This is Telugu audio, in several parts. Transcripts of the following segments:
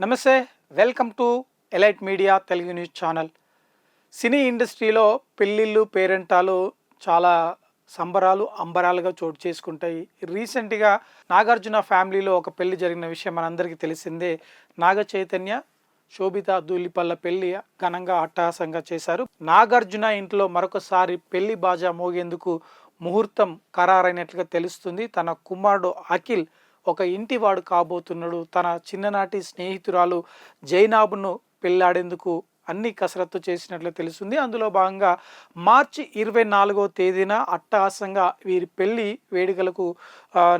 నమస్తే welcome to elite media Telugu news channel. Cine ఇండస్ట్రీలో పెళ్ళిళ్ళు పేరెంటాలు చాలా సంబరాలు అంబరాలుగా చోటు చేసుకుంటాయి. రీసెంట్గా నాగార్జున ఫ్యామిలీలో ఒక పెళ్ళి జరిగిన విషయం మనందరికీ తెలిసిందే. నాగ చైతన్య శోభిత దూలిపల్ల పెళ్ళి ఘనంగా అట్టహాసంగా చేశారు. నాగార్జున ఇంట్లో మరొకసారి పెళ్ళి బాజా మోగేందుకు ముహూర్తం ఖరారైనట్లుగా తెలుస్తుంది. తన కుమారుడు అఖిల్ ఒక ఇంటివాడు కాబోతున్నాడు. తన చిన్ననాటి స్నేహితురాలు జైనాబ్ను పెళ్ళాడేందుకు అన్ని కసరత్తు చేసినట్లు తెలుస్తుంది. అందులో భాగంగా మార్చి ఇరవై నాలుగో తేదీన అట్టహాసంగా వీరి పెళ్ళి వేడుకలకు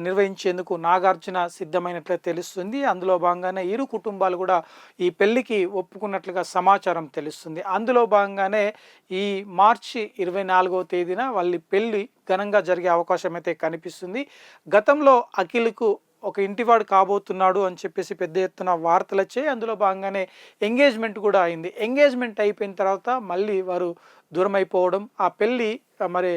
నిర్వహించేందుకు నాగార్జున సిద్ధమైనట్లు తెలుస్తుంది. అందులో భాగంగానే ఇరు కుటుంబాలు కూడా ఈ పెళ్ళికి ఒప్పుకున్నట్లుగా సమాచారం తెలుస్తుంది. అందులో భాగంగానే ఈ మార్చి ఇరవై నాలుగో తేదీన వాళ్ళ పెళ్ళి ఘనంగా జరిగే అవకాశం అయితే కనిపిస్తుంది. గతంలో అఖిల్కు ఒక ఇంటివాడు కాబోతున్నాడు అని చెప్పేసి పెద్ద ఎత్తున వార్తలు వచ్చాయి. అందులో భాగంగానే ఎంగేజ్మెంట్ కూడా అయింది. ఎంగేజ్మెంట్ అయిపోయిన తర్వాత మళ్ళీ వారు దూరం అయిపోవడం ఆ పెళ్ళి మరి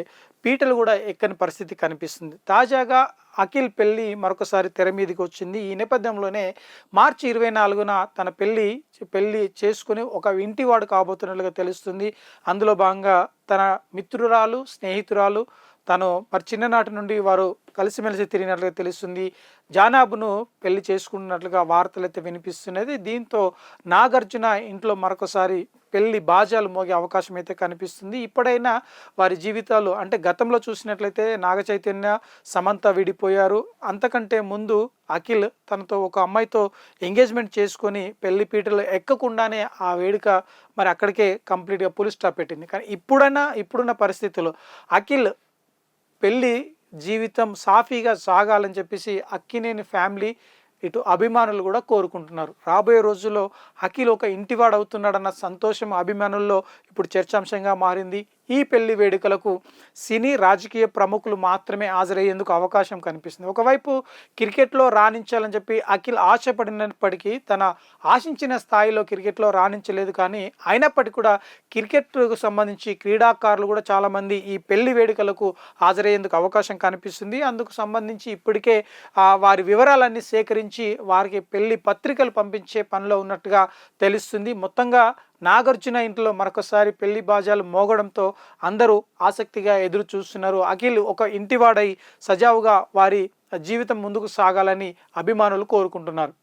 పీటలు కూడా ఎక్కని పరిస్థితి కనిపిస్తుంది. తాజాగా అఖిల్ పెళ్ళి మరొకసారి తెర మీదకి వచ్చింది. ఈ నేపథ్యంలోనే మార్చి ఇరవై నాలుగున తన పెళ్ళి పెళ్ళి చేసుకుని ఒక ఇంటివాడు కాబోతున్నట్లుగా తెలుస్తుంది. అందులో భాగంగా తన మిత్రురాలు స్నేహితురాలు తను మరి చిన్ననాటి నుండి వారు కలిసిమెలిసి తిరిగినట్లుగా తెలుస్తుంది. జానాబును పెళ్ళి చేసుకున్నట్లుగా వార్తలు అయితే వినిపిస్తున్నది. దీంతో నాగార్జున ఇంట్లో మరొకసారి పెళ్ళి బాజాలు మోగే అవకాశం అయితే కనిపిస్తుంది. ఇప్పుడైనా వారి జీవితాలు అంటే గతంలో చూసినట్లయితే నాగ చైతన్య సమంత విడిపోయారు. అంతకంటే ముందు అఖిల్ తనతో ఒక అమ్మాయితో ఎంగేజ్మెంట్ చేసుకొని పెళ్ళి పీటలు ఎక్కకుండానే ఆ వేడుక మరి అక్కడికే కంప్లీట్గా పులి స్టాప్ పెట్టింది. కానీ ఇప్పుడైనా ఇప్పుడున్న పరిస్థితుల్లో అఖిల్ పెళ్ళి జీవితం సాఫీగా సాగాలని చెప్పేసి అక్కినేని ఫ్యామిలీ ఇటు అభిమానులు కూడా కోరుకుంటున్నారు. రాబోయే రోజుల్లో అఖిల్ ఒక ఇంటివాడు అవుతున్నాడన్న సంతోషం అభిమానుల్లో ఇప్పుడు చర్చాంశంగా మారింది. ఈ పెళ్ళి వేడుకలకు సినీ రాజకీయ ప్రముఖులు మాత్రమే హాజరయ్యేందుకు అవకాశం కనిపిస్తుంది. ఒకవైపు క్రికెట్లో రాణించాలని చెప్పి అఖిల్ ఆశపడినప్పటికీ తన ఆశించిన స్థాయిలో క్రికెట్లో రాణించలేదు కానీ అయినప్పటికీ కూడా క్రికెట్కు సంబంధించి క్రీడాకారులు కూడా చాలామంది ఈ పెళ్ళి వేడుకలకు హాజరయ్యేందుకు అవకాశం కనిపిస్తుంది. అందుకు సంబంధించి ఇప్పటికే వారి వివరాలన్నీ సేకరించి వారికి పెళ్ళి పత్రికలు పంపించే పనిలో ఉన్నట్టుగా తెలుస్తుంది. మొత్తంగా నాగార్జున ఇంట్లో మరొకసారి పెళ్ళి బాజాలు మోగడంతో అందరూ ఆసక్తిగా ఎదురు చూస్తున్నారు అఖిల్ ఒక ఇంటివాడై సజావుగా వారి జీవితం ముందుకు సాగాలని అభిమానులు కోరుకుంటున్నారు.